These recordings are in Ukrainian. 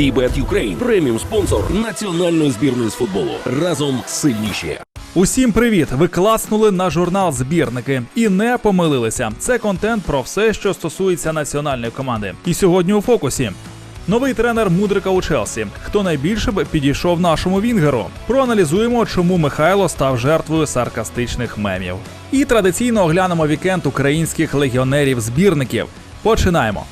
VBET Ukraine – преміум спонсор національної збірної з футболу. Разом сильніші. Усім привіт! Ви класнули на журнал збірники і не помилилися. Це контент про все, що стосується національної команди. І сьогодні у фокусі. Новий тренер Мудрика у Челсі. Хто найбільше б підійшов нашому Вінгеру? Проаналізуємо, чому Михайло став жертвою саркастичних мемів. І традиційно оглянемо вікенд українських легіонерів-збірників. Починаємо.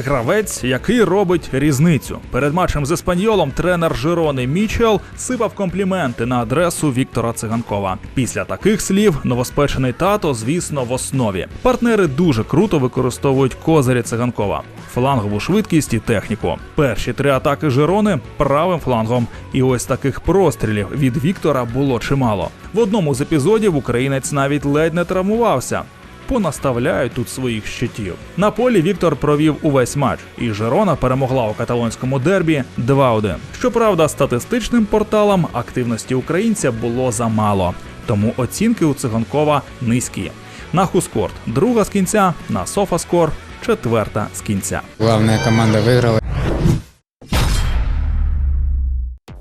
Гравець, який робить різницю. Перед матчем з Еспаньолом тренер Жирони Мічел сипав компліменти на адресу Віктора Циганкова. Після таких слів новоспечений тато, звісно, в основі. Партнери дуже круто використовують козирі циганкова, флангову швидкість і техніку. Перші три атаки Жирони правим флангом. І ось таких прострілів від Віктора було чимало. В одному з епізодів українець навіть ледь не травмувався понаставляють тут своїх щитів. На полі Віктор провів увесь матч, і Жерона перемогла у каталонському дербі 2-1. Щоправда, статистичним порталам активності українця було замало, тому оцінки у циганкова низькі. На Хускорт друга з кінця, на Софаскор четверта з кінця. Главная команда выиграла.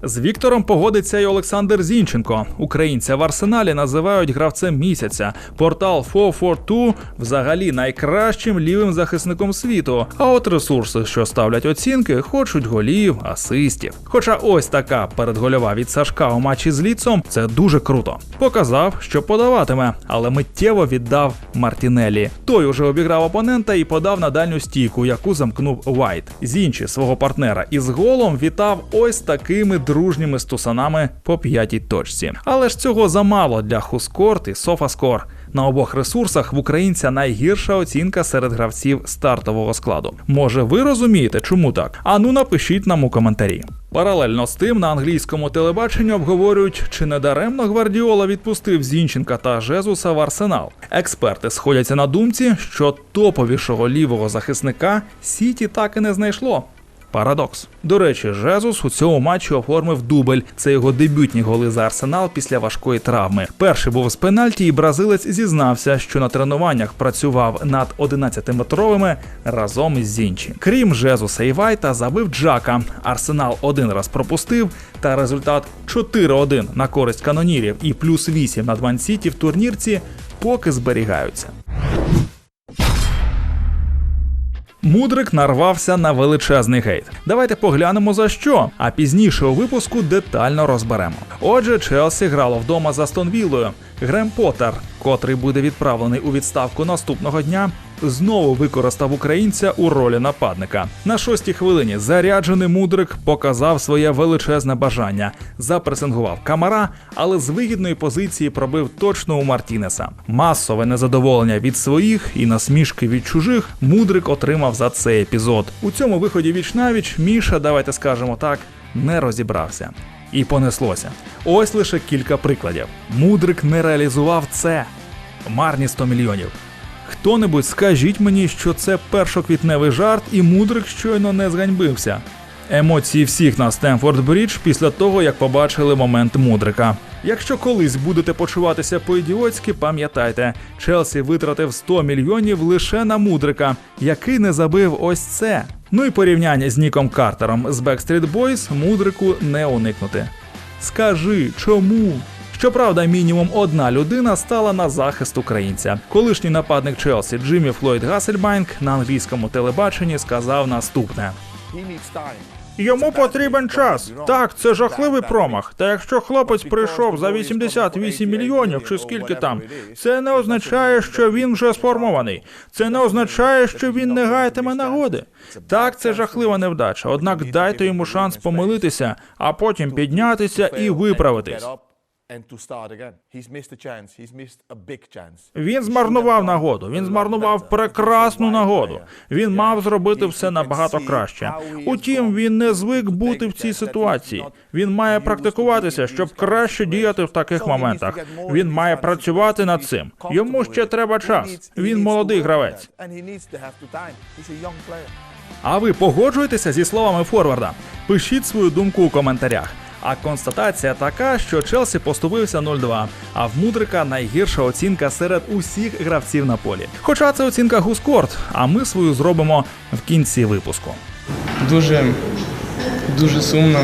З Віктором погодиться й Олександр Зінченко. Українця в арсеналі називають гравцем місяця. Портал 442 взагалі найкращим лівим захисником світу. А от ресурси, що ставлять оцінки, хочуть голів, асистів. Хоча ось така передгольова від Сашка у матчі з ліцом це дуже круто. Показав, що подаватиме, але миттєво віддав Мартінелі. Той уже обіграв опонента і подав на дальню стійку, яку замкнув Вайт. Зінчі свого партнера із голом вітав ось такими дружніми стусанами по п'ятій точці. Але ж цього замало для Хускорт і Софаскор. На обох ресурсах в українця найгірша оцінка серед гравців стартового складу. Може, ви розумієте, чому так? Ану напишіть нам у коментарі. Паралельно з тим на англійському телебаченні обговорюють, чи не даремно Гвардіола відпустив Зінченка та Жезуса в арсенал. Експерти сходяться на думці, що топовішого лівого захисника Сіті так і не знайшло. Парадокс. До речі, Жезус у цьому матчі оформив дубль. Це його дебютні голи за арсенал після важкої травми. Перший був з пенальті, і бразилець зізнався, що на тренуваннях працював над 11-метровими разом із Зінчі. Крім Жезуса і Вайта, забив Джака. Арсенал один раз пропустив, та результат 4-1 на користь канонірів і плюс 8 над Ман-Сіті в турнірці поки зберігаються. Мудрик нарвався на величезний гейт. Давайте поглянемо за що, а пізніше у випуску детально розберемо. Отже, Челсі грало вдома за Стонвілою. Грем Поттер, котрий буде відправлений у відставку наступного дня, знову використав українця у ролі нападника. На шостій хвилині заряджений мудрик показав своє величезне бажання, запресингував камара, але з вигідної позиції пробив точно у Мартінеса. Масове незадоволення від своїх і насмішки від чужих мудрик отримав за цей епізод. У цьому виході віч навіч Міша, давайте скажемо так, не розібрався. І понеслося. Ось лише кілька прикладів. Мудрик не реалізував це. Марні 100 мільйонів. Хто-небудь скажіть мені, що це першоквітневий жарт, і мудрик щойно не зганьбився. Емоції всіх на Стемфорд Брідж після того, як побачили момент мудрика. Якщо колись будете почуватися по-ідіотськи, пам'ятайте, Челсі витратив 100 мільйонів лише на мудрика, який не забив ось це. Ну і порівняння з Ніком Картером з Backstreet Boys мудрику не уникнути. Скажи, чому? Щоправда, мінімум одна людина стала на захист українця. Колишній нападник Челсі Джиммі Флойд Гассельбайнк на англійському телебаченні сказав наступне. Йому потрібен час. Так, це жахливий промах. Та якщо хлопець прийшов за 88 мільйонів чи скільки там, це не означає, що він вже сформований. Це не означає, що він не гайтиме нагоди. Так, це жахлива невдача. Однак дайте йому шанс помилитися, а потім піднятися і виправитись. Він змарнував нагоду. Він змарнував прекрасну нагоду. Він мав зробити все набагато краще. Утім, він не звик бути в цій ситуації. Він має практикуватися, щоб краще діяти в таких моментах. Він має працювати над цим. Йому ще треба час. Він молодий гравець. А ви погоджуєтеся зі словами Форварда? Пишіть свою думку у коментарях. А констатація така, що Челсі поступився 0-2, а в Мудрика найгірша оцінка серед усіх гравців на полі. Хоча це оцінка Гускорт, а ми свою зробимо в кінці випуску. Дуже, дуже сумно.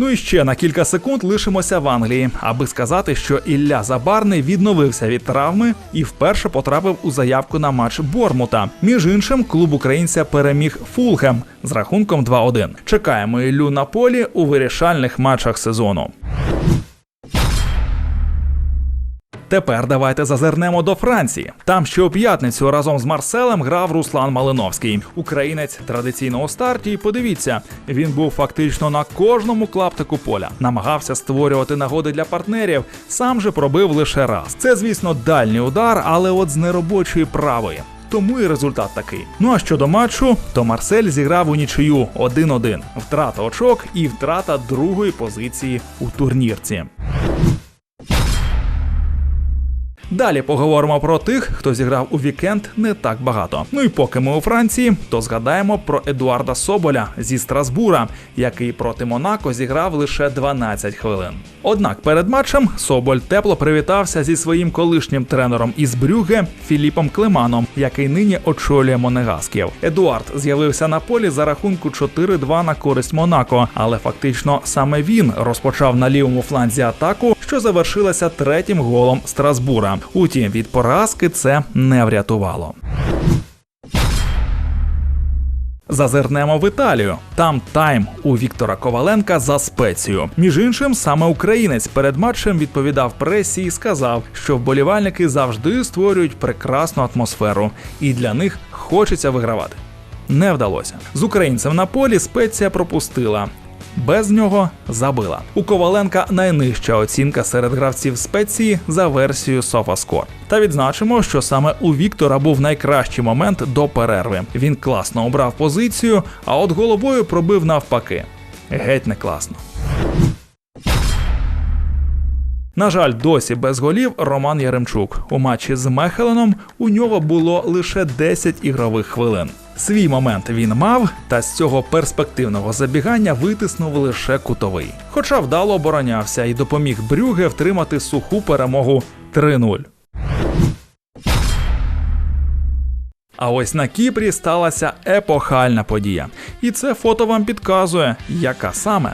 Ну і ще на кілька секунд лишимося в Англії, аби сказати, що Ілля Забарний відновився від травми і вперше потрапив у заявку на матч Бормута. Між іншим, клуб українця переміг Фулхем з рахунком 2-1. Чекаємо Іллю на полі у вирішальних матчах сезону. Тепер давайте зазирнемо до Франції. Там ще у п'ятницю разом з Марселем грав Руслан Малиновський. Українець традиційно у старті. І подивіться, він був фактично на кожному клаптику поля, намагався створювати нагоди для партнерів. Сам же пробив лише раз. Це, звісно, дальній удар, але от з неробочої правої. Тому і результат такий. Ну а щодо матчу, то Марсель зіграв у нічию 1-1. Втрата очок і втрата другої позиції у турнірці. Далі поговоримо про тих, хто зіграв у вікенд не так багато. Ну і поки ми у Франції, то згадаємо про Едуарда Соболя зі Страсбура, який проти Монако зіграв лише 12 хвилин. Однак перед матчем Соболь тепло привітався зі своїм колишнім тренером із Брюге Філіпом Клеманом, який нині очолює Монегасків. Едуард з'явився на полі за рахунку 4-2 на користь Монако, але фактично саме він розпочав на лівому фланзі атаку, що завершилася третім голом Страсбура. Утім, від поразки це не врятувало. Зазирнемо в Італію. Там тайм у Віктора Коваленка за спецію. Між іншим, саме українець перед матчем відповідав пресі і сказав, що вболівальники завжди створюють прекрасну атмосферу, і для них хочеться вигравати. Не вдалося. З українцем на полі спеція пропустила. Без нього забила. У Коваленка найнижча оцінка серед гравців спеції за версією SofaScore. Та відзначимо, що саме у Віктора був найкращий момент до перерви. Він класно обрав позицію, а от головою пробив навпаки. Геть не класно. На жаль, досі без голів Роман Яремчук. У матчі з Мехеленом у нього було лише 10 ігрових хвилин. Свій момент він мав, та з цього перспективного забігання витиснув лише кутовий. Хоча вдало оборонявся і допоміг Брюге втримати суху перемогу 3-0. А ось на Кіпрі сталася епохальна подія. І це фото вам підказує, яка саме.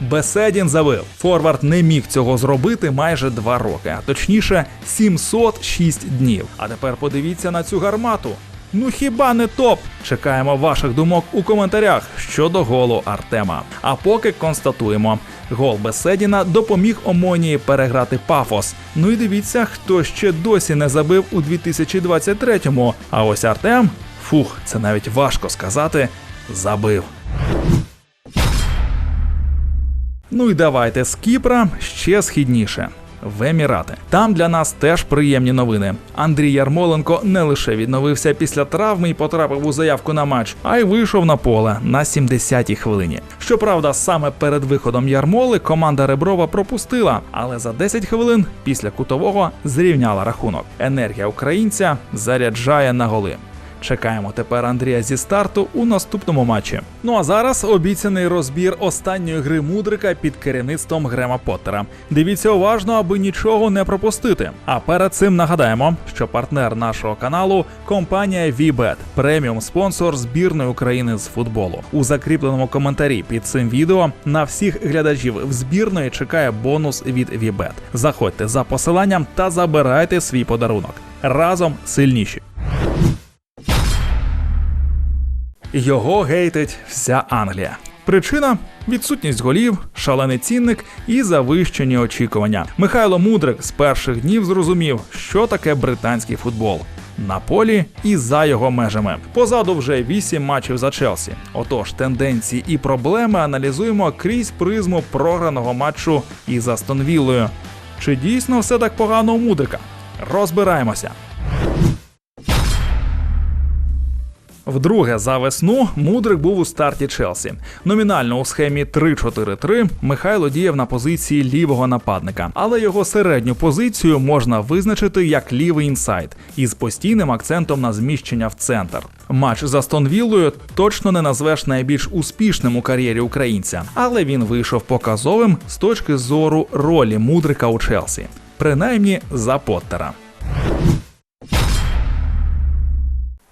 Беседін забив. Форвард не міг цього зробити майже два роки, а точніше 706 днів. А тепер подивіться на цю гармату. Ну хіба не топ? Чекаємо ваших думок у коментарях щодо голу Артема. А поки констатуємо, гол Беседіна допоміг Омонії переграти пафос. Ну і дивіться, хто ще досі не забив у 2023-му. А ось Артем, фух, це навіть важко сказати, забив. Ну і давайте з Кіпра ще східніше. В Емірати. Там для нас теж приємні новини. Андрій Ярмоленко не лише відновився після травми і потрапив у заявку на матч, а й вийшов на поле на 70-й хвилині. Щоправда, саме перед виходом Ярмоли команда Реброва пропустила, але за 10 хвилин після кутового зрівняла рахунок. Енергія українця заряджає на голи. Чекаємо тепер Андрія зі старту у наступному матчі. Ну а зараз обіцяний розбір останньої гри мудрика під керівництвом Грема Поттера. Дивіться уважно, аби нічого не пропустити. А перед цим нагадаємо, що партнер нашого каналу компанія VBET, преміум спонсор збірної України з футболу. У закріпленому коментарі під цим відео на всіх глядачів в збірної чекає бонус від VBET. Заходьте за посиланням та забирайте свій подарунок. Разом сильніші. Його гейтить вся Англія. Причина відсутність голів, шалений цінник і завищені очікування. Михайло Мудрик з перших днів зрозумів, що таке британський футбол. На полі і за його межами. Позаду вже вісім матчів за Челсі. Отож, тенденції і проблеми аналізуємо крізь призму програного матчу із Астон Віллою. Чи дійсно все так погано у Мудрика? Розбираємося. Вдруге за весну Мудрик був у старті Челсі. Номінально у схемі 3-4-3 Михайло діяв на позиції лівого нападника, але його середню позицію можна визначити як лівий інсайд із постійним акцентом на зміщення в центр. Матч за Стонвіллою точно не назвеш найбільш успішним у кар'єрі українця, але він вийшов показовим з точки зору ролі Мудрика у Челсі, принаймні за Поттера.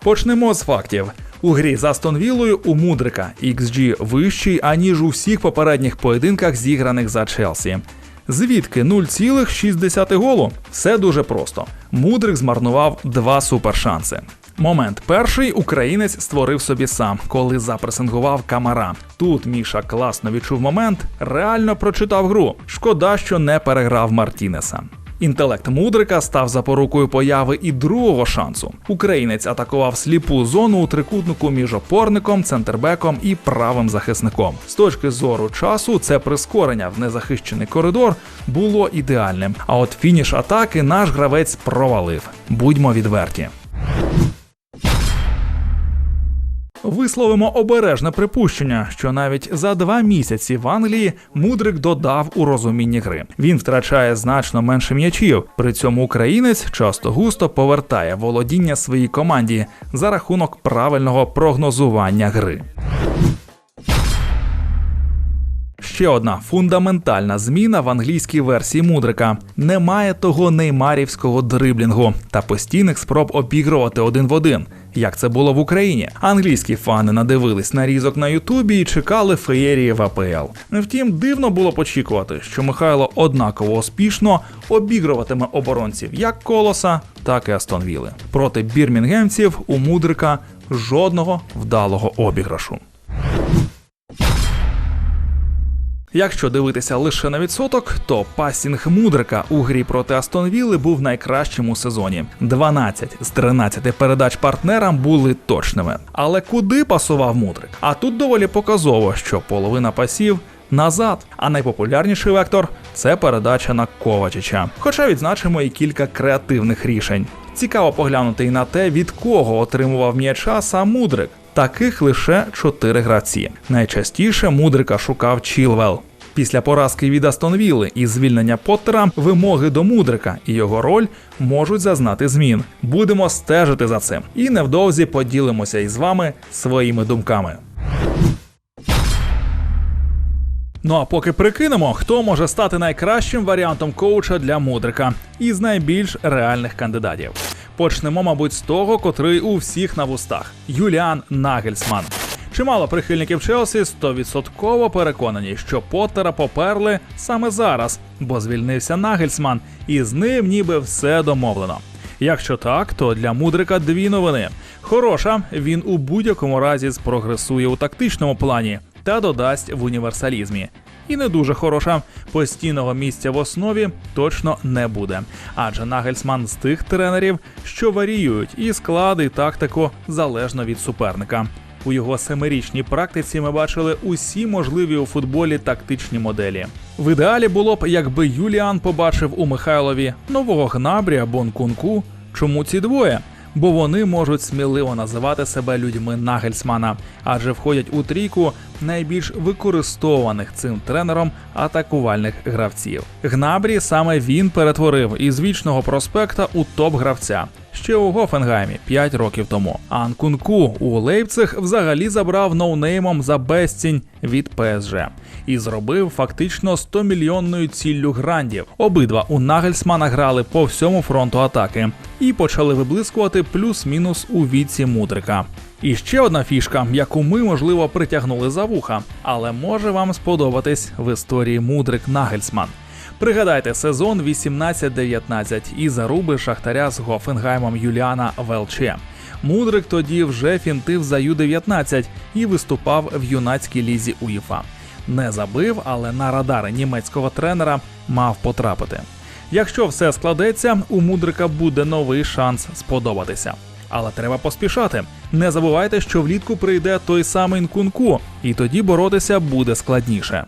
Почнемо з фактів. У грі за Стонвілою у Мудрика XG вищий, аніж у всіх попередніх поєдинках, зіграних за Челсі. Звідки 0,6 голу? Все дуже просто. Мудрик змарнував два супершанси. Момент перший українець створив собі сам, коли запресингував камара. Тут Міша класно відчув момент, реально прочитав гру. Шкода, що не переграв Мартінеса. Інтелект мудрика став запорукою появи і другого шансу. Українець атакував сліпу зону у трикутнику між опорником, центрбеком і правим захисником. З точки зору часу, це прискорення в незахищений коридор було ідеальним. А от фініш атаки наш гравець провалив. Будьмо відверті. Висловимо обережне припущення, що навіть за два місяці в Англії мудрик додав у розумінні гри. Він втрачає значно менше м'ячів. При цьому українець часто густо повертає володіння своїй команді за рахунок правильного прогнозування гри. Ще одна фундаментальна зміна в англійській версії мудрика: немає того неймарівського дриблінгу та постійних спроб обігрувати один в один. Як це було в Україні? Англійські фани надивились нарізок на Ютубі і чекали феєрії в АПЛ. Втім, дивно було очікувати, що Михайло однаково успішно обігруватиме оборонців як Колоса, так і Астон Вілли. Проти бірмінгемців у мудрика жодного вдалого обіграшу. Якщо дивитися лише на відсоток, то пасінг мудрика у грі проти Астон Вілли був найкращим у сезоні. 12 з 13 передач партнерам були точними. Але куди пасував мудрик? А тут доволі показово, що половина пасів. Назад, а найпопулярніший вектор це передача на Ковачича. Хоча відзначимо і кілька креативних рішень. Цікаво поглянути і на те, від кого отримував м'яча сам мудрик. Таких лише чотири гравці. Найчастіше мудрика шукав Чілвел. Після поразки від Астон Вілли і звільнення Поттера вимоги до мудрика і його роль можуть зазнати змін. Будемо стежити за цим і невдовзі поділимося із вами своїми думками. Ну а поки прикинемо, хто може стати найкращим варіантом коуча для мудрика із найбільш реальних кандидатів. Почнемо, мабуть, з того, котрий у всіх на вустах Юліан Нагельсман. Чимало прихильників Челсі стовідсотково переконані, що Поттера поперли саме зараз, бо звільнився Нагельсман, і з ним ніби все домовлено. Якщо так, то для мудрика дві новини. Хороша, він у будь-якому разі спрогресує у тактичному плані та додасть в універсалізмі. І не дуже хороша. Постійного місця в основі точно не буде. Адже Нагельсман з тих тренерів, що варіюють і склади, і тактику залежно від суперника. У його семирічній практиці ми бачили усі можливі у футболі тактичні моделі. В ідеалі було б, якби Юліан побачив у Михайлові нового Гнабрі або Нкунку. Чому ці двоє? Бо вони можуть сміливо називати себе людьми Нагельсмана, адже входять у трійку найбільш використованих цим тренером атакувальних гравців. Гнабрі саме він перетворив із вічного проспекта у топ-гравця. Ще у Гофенгаймі 5 років тому. А Нкунку у Лейпциг взагалі забрав ноунеймом за безцінь від ПСЖ і зробив фактично 100-мільйонною ціллю грандів. Обидва у Нагельсмана грали по всьому фронту атаки і почали виблискувати плюс-мінус у віці мудрика. І ще одна фішка, яку ми, можливо, притягнули за вуха, але може вам сподобатись в історії мудрик Нагельсман. Пригадайте сезон 18-19 і заруби шахтаря з Гофенгаймом Юліана Велче. Мудрик тоді вже фінтив за Ю-19 і виступав в юнацькій лізі УЄФА. Не забив, але на радари німецького тренера мав потрапити. Якщо все складеться, у мудрика буде новий шанс сподобатися. Але треба поспішати. Не забувайте, що влітку прийде той самий Нкунку, і тоді боротися буде складніше.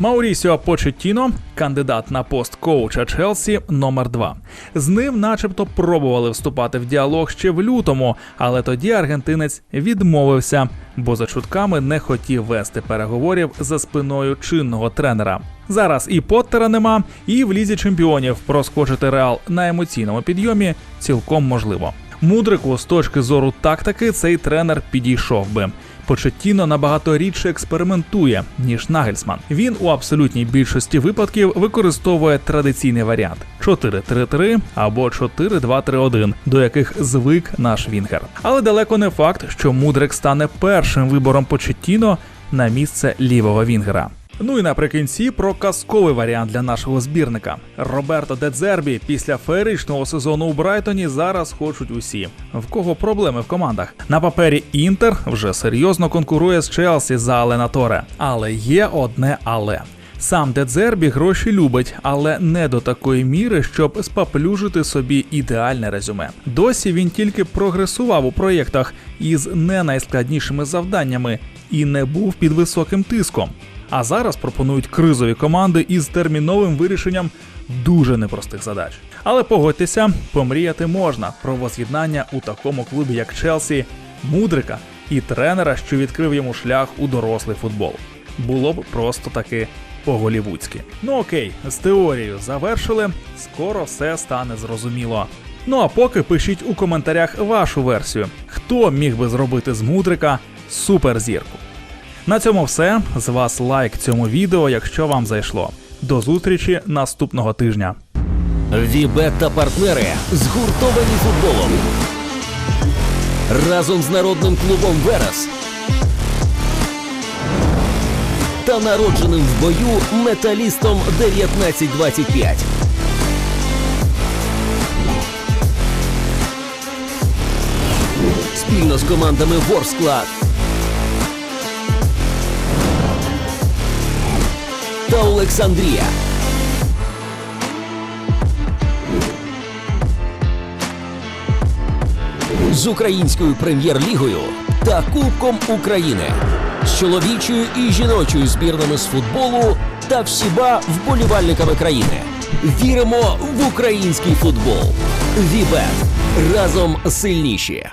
Маурісіо Почеттіно, кандидат на пост коуча Челсі номер 2 З ним, начебто, пробували вступати в діалог ще в лютому, але тоді аргентинець відмовився, бо за чутками не хотів вести переговорів за спиною чинного тренера. Зараз і Поттера нема, і в лізі чемпіонів проскочити реал на емоційному підйомі цілком можливо. Мудрику з точки зору тактики цей тренер підійшов би. Почеттіно набагато рідше експериментує, ніж Нагельсман. Він у абсолютній більшості випадків використовує традиційний варіант 4-3-3 або 4-2-3-1, до яких звик наш Вінгер. Але далеко не факт, що Мудрик стане першим вибором Почеттіно на місце лівого Вінгера. Ну і наприкінці про казковий варіант для нашого збірника. Роберто Дедзербі після феєричного сезону у Брайтоні зараз хочуть усі. В кого проблеми в командах? На папері Інтер вже серйозно конкурує з Челсі за Алена Торе. Але є одне але. Сам Дедзербі гроші любить, але не до такої міри, щоб спаплюжити собі ідеальне резюме. Досі він тільки прогресував у проєктах із не найскладнішими завданнями і не був під високим тиском. А зараз пропонують кризові команди із терміновим вирішенням дуже непростих задач. Але погодьтеся, помріяти можна про воз'єднання у такому клубі, як Челсі, Мудрика і тренера, що відкрив йому шлях у дорослий футбол. Було б просто таки по-голівудськи. Ну окей, з теорією завершили. Скоро все стане зрозуміло. Ну а поки пишіть у коментарях вашу версію, хто міг би зробити з Мудрика суперзірку. На цьому все. З вас лайк цьому відео, якщо вам зайшло. До зустрічі наступного тижня. Вібет та партнери згуртовані футболом. Разом з народним клубом Верес та народженим в бою металістом 1925. Спільно з командами Ворсклад та Олександрія. з українською прем'єр-лігою та Кубком України, з чоловічою і жіночою збірнами з футболу та всіма вболівальниками країни. Віримо в український футбол. Вібет разом сильніші.